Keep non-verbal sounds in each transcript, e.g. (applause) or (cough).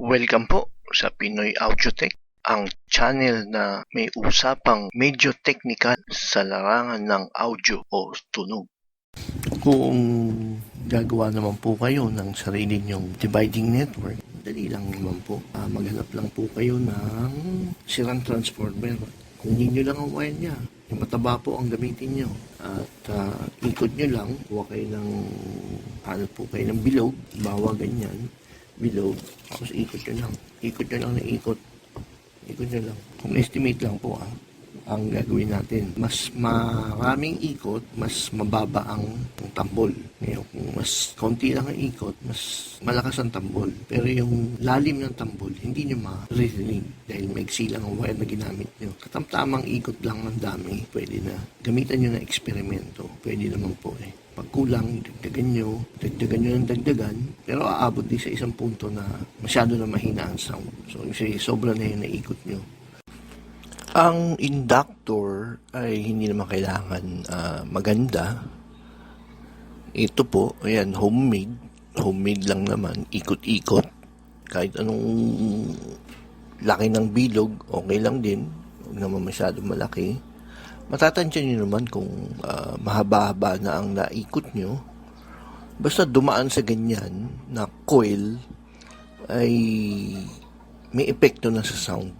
Welcome po sa Pinoy Audiotech, ang channel na may usapang medyo technical sa larangan ng audio o tunog. Kung gagawa naman po kayo ng sarili nyong dividing network, dali lang naman po. Ah, maghanap lang po kayo ng sirang transformer. Kunin nyo lang ang wire niya. Yung mataba po ang gamitin nyo. At ah, ikot nyo lang. Kuha kayo ng, ano po kayo ng bilog. Bawa ganyan. Bilog. Tapos ikot nyo lang. Ikot nyo lang na ikot. Ikot nyo lang. Kung estimate lang po ah, ang gagawin natin. Mas maraming ikot, mas mababa ang, tambol. Ngayon, kung mas konti lang ang ikot, mas malakas ang tambol. Pero yung lalim ng tambol, hindi nyo ma-relieve dahil maigsi lang ang wire na ginamit nyo. Katamtamang ikot lang ng dami, pwede na. Gamitan nyo na eksperimento, pwede naman po eh. Pag kulang, dagdagan nyo, dagdagan nyo ng dagdagan, pero aabot din sa isang punto na masyado na mahina ang sound. So, kasi sobra na yung naikot nyo. Ang inductor ay hindi naman kailangan ah, maganda. Ito po, ayan, homemade. Homemade lang naman, ikot-ikot. Kahit anong laki ng bilog, okay lang din. Huwag naman masyadong malaki. Matatansya nyo naman kung ah, mahaba-haba na ang naikot nyo. Basta dumaan sa ganyan na coil ay may epekto na sa sound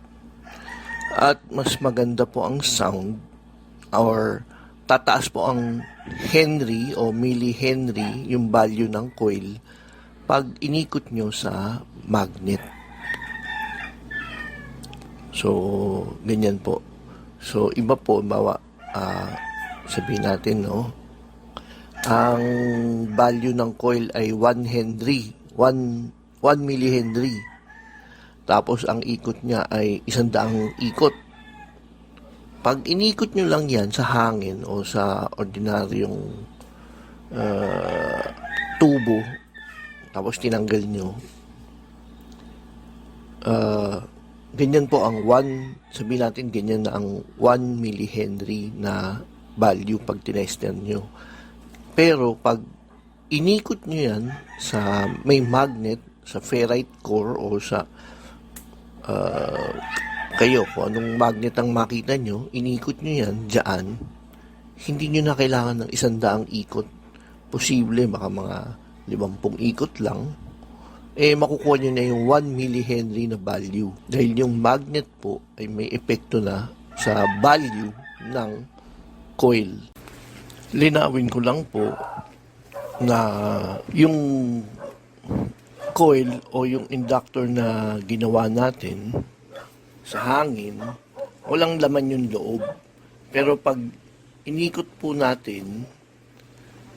at mas maganda po ang sound or tataas po ang Henry o millihenry yung value ng coil pag inikot nyo sa magnet. So, ganyan po. So, iba po, bawa, ah, sabihin natin, no, ang value ng coil ay 1 Henry, 1, 1 millihenry. Tapos ang ikot niya ay isang daang ikot. Pag inikot nyo lang yan sa hangin o sa ordinaryong uh, tubo, tapos tinanggal nyo, uh, ganyan po ang 1, sabihin natin ganyan na ang 1 millihenry na value pag tinester nyo. Pero pag inikot nyo yan sa may magnet, sa ferrite core o sa uh, kayo, kung anong magnet ang makita nyo, inikot nyo yan dyan, hindi nyo na kailangan ng isang daang ikot. Posible, baka mga limampung ikot lang, eh makukuha nyo na yung 1 millihenry na value. Dahil yung magnet po ay may epekto na sa value ng coil. Linawin ko lang po na yung coil o yung inductor na ginawa natin sa hangin, walang laman yung loob. Pero pag inikot po natin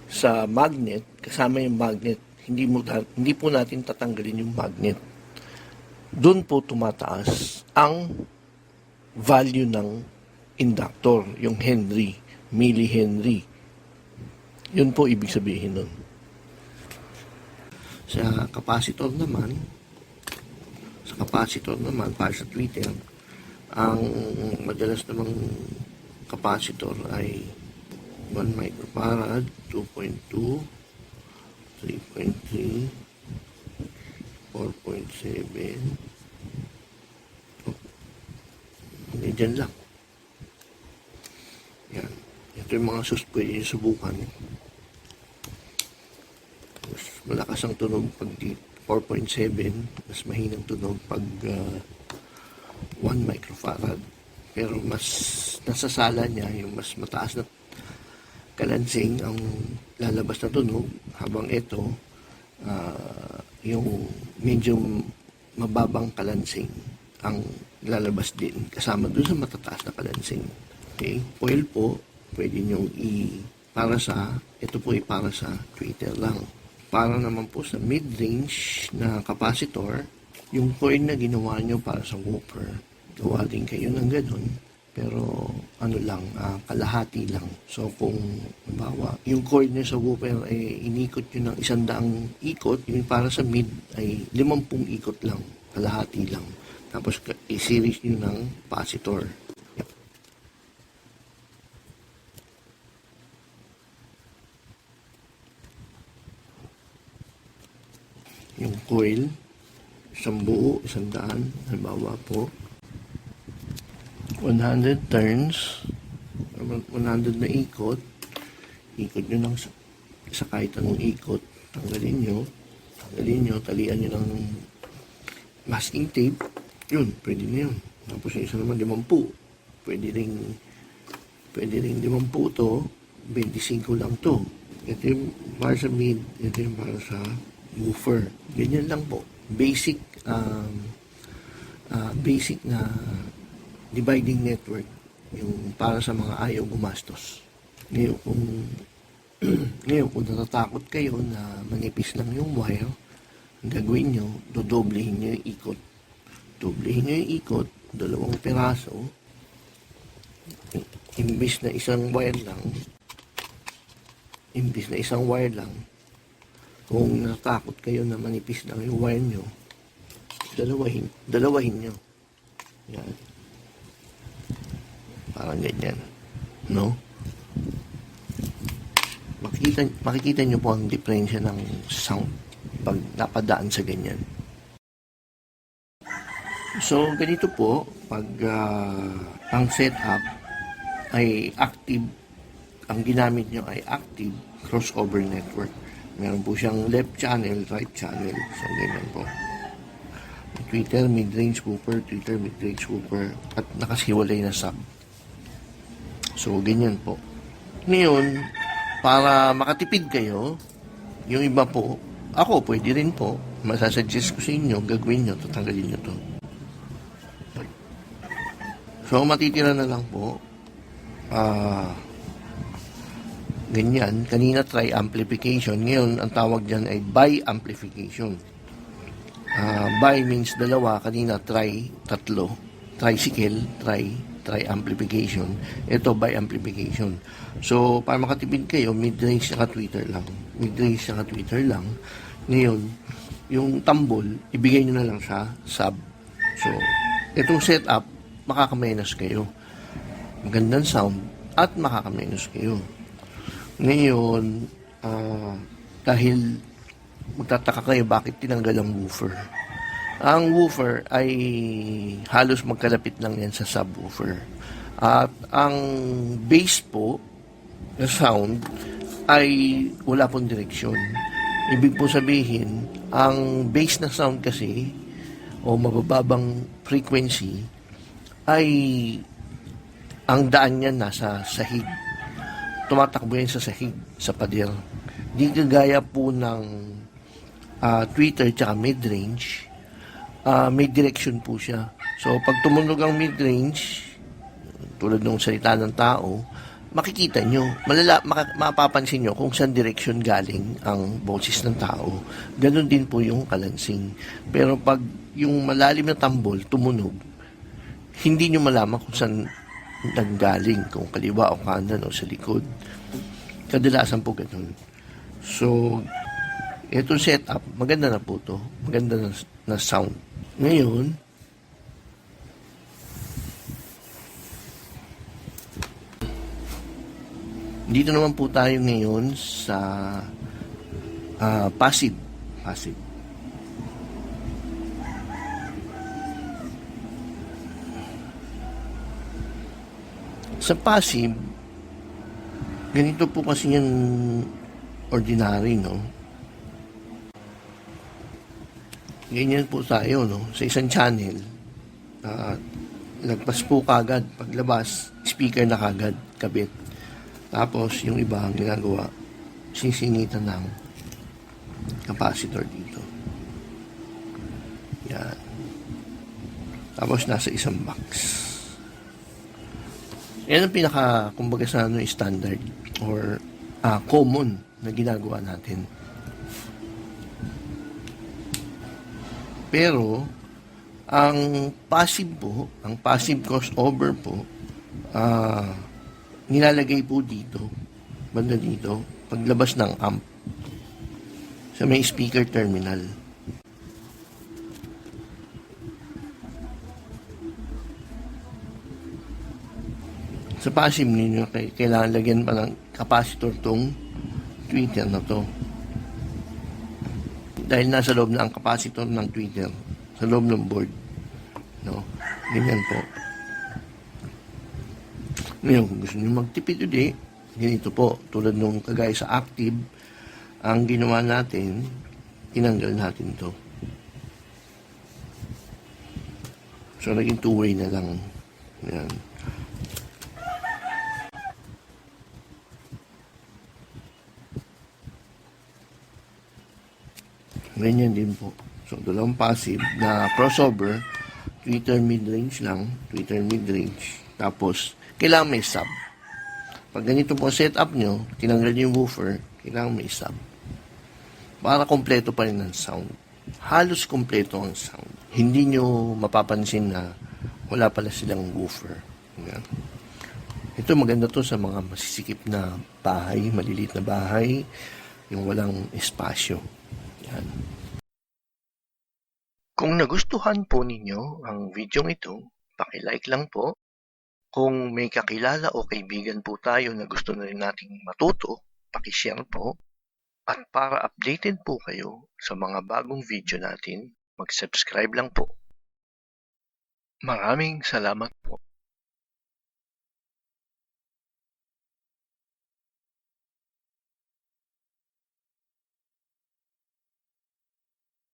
sa magnet, kasama yung magnet, hindi, mo, hindi po natin tatanggalin yung magnet. Doon po tumataas ang value ng inductor, yung Henry, millihenry. Yun po ibig sabihin nun. Sa capacitor naman, sa capacitor naman, para sa Twitter, ang madalas namang capacitor ay 1 microfarad, 2.2, 3.3, 4.7, oh, dyan lang. Yan. Ito yung mga sus pwede subukan malakas ang tunog pag 4.7, mas mahinang tunog pag uh, 1 microfarad. Pero mas nasasala niya yung mas mataas na kalansing ang lalabas na tunog habang ito uh, yung medyo mababang kalansing ang lalabas din kasama doon sa matataas na kalansing. Okay? Oil po, pwede nyo i para sa, ito po ay para sa tweeter lang para naman po sa mid-range na capacitor, yung coil na ginawa nyo para sa whooper, gawa din kayo ng ganun. Pero ano lang, uh, kalahati lang. So kung bawa, yung nyo sa whooper ay inikot nyo ng isang daang ikot, yung para sa mid ay limampung ikot lang, kalahati lang. Tapos i-series nyo ng capacitor. yung coil isang buo, isang daan, halimbawa po, 100 turns, 100 na ikot, ikot nyo lang sa, sa kahit anong ikot, tanggalin nyo, tanggalin nyo, talian nyo ng masking tape, yun, pwede na yun. Tapos yung isa naman, limampu. Pwede ring, pwede ring limampu to, 25 lang to. Ito yung para sa mid, ito yung para sa woofer. Ganyan lang po. Basic, um, ah, basic na dividing network yung para sa mga ayaw gumastos. Ngayon kung (clears throat) ngayon kung natatakot kayo na manipis lang yung wire, ang gagawin nyo, dodoblehin nyo yung ikot. Doblehin nyo yung ikot, dalawang piraso, imbis na isang wire lang, imbis na isang wire lang, kung natakot kayo na manipis lang yung wire nyo, dalawahin, dalawahin nyo. Yan. Parang ganyan. No? Makikita, makikita nyo po ang diferensya ng sound pag napadaan sa ganyan. So, ganito po, pag ah, ang setup ay active, ang ginamit nyo ay active crossover network. Meron po siyang left channel, right channel. So, ganyan po. Twitter, mid-range woofer, Twitter, mid-range woofer, at nakasiwalay na sub. So, ganyan po. Ngayon, para makatipid kayo, yung iba po, ako pwede rin po, masasuggest ko sa inyo, gagawin nyo, tatanggalin nyo to. So, matitira na lang po, ah, ganyan, kanina try amplification, ngayon ang tawag dyan ay bi-amplification. Ah, bi means dalawa, kanina try, tatlo, tricycle, try, try amplification. Ito by amplification. So, para makatipid kayo, mid-range saka Twitter lang. Mid-range saka Twitter lang. Ngayon, yung tambol, ibigay nyo na lang sa sub. So, itong setup, makakamenos kayo. Magandang sound at makakamenos kayo. Ngayon, ah, dahil magtataka kayo bakit tinanggal ang woofer. Ang woofer ay halos magkalapit lang yan sa subwoofer. At ang bass po na sound ay wala pong direksyon. Ibig po sabihin, ang bass na sound kasi o mabababang frequency ay ang daan niya nasa sahig. Tumatakbo yan sa sahig, sa pader. Di kagaya po ng ah, Twitter tsaka mid-range, ah, may direction po siya. So, pag tumunog ang mid-range, tulad ng salita ng tao, makikita nyo, malala, maka, mapapansin nyo kung saan direction galing ang boses ng tao. Ganon din po yung kalansing. Pero pag yung malalim na tambol, tumunog, hindi nyo malaman kung saan nanggaling, kung kaliwa o kanan o sa likod. Kadalasan po ganun. So, itong setup, maganda na po to. Maganda na, na sound. Ngayon, dito naman po tayo ngayon sa ah, passive. Passive. Sa passive, ganito po kasi yung ordinary, no? Ganyan po tayo, no? Sa isang channel, ah, lagpas po kagad, paglabas, speaker na kagad, kabit. Tapos, yung iba ang ginagawa, sisingitan ng capacitor dito. Yan. Tapos, nasa isang box. Yan ang pinaka, kumbaga sa ano, standard or ah, common na ginagawa natin. Pero, ang passive po, ang passive crossover po, ah, nilalagay po dito, banda dito, paglabas ng amp, sa may speaker terminal. Sa passive ninyo, kailangan lagyan pa ng capacitor tong tweeter na to. Dahil nasa loob na ang capacitor ng tweeter, sa loob ng board. No? Ganyan po. Ngayon, kung gusto nyo magtipid uli, ganito po, tulad nung kagaya sa active, ang ginawa natin, tinanggal natin to. So, naging two-way na lang. Yan. Ganyan din po. So, dalawang passive na crossover, Twitter mid-range lang, Twitter mid-range. Tapos, kailangan may sub. Pag ganito po setup nyo, tinanggal nyo yung woofer, kailangan may sub. Para kompleto pa rin ang sound. Halos kompleto ang sound. Hindi nyo mapapansin na wala pala silang woofer. Yan. Ito maganda to sa mga masisikip na bahay, maliliit na bahay, yung walang espasyo. Yan. Kung nagustuhan po ninyo ang video ito, paki-like lang po. Kung may kakilala o kaibigan po tayo na gusto na rin nating matuto, paki-share po. At para updated po kayo sa mga bagong video natin, mag-subscribe lang po. Maraming salamat po.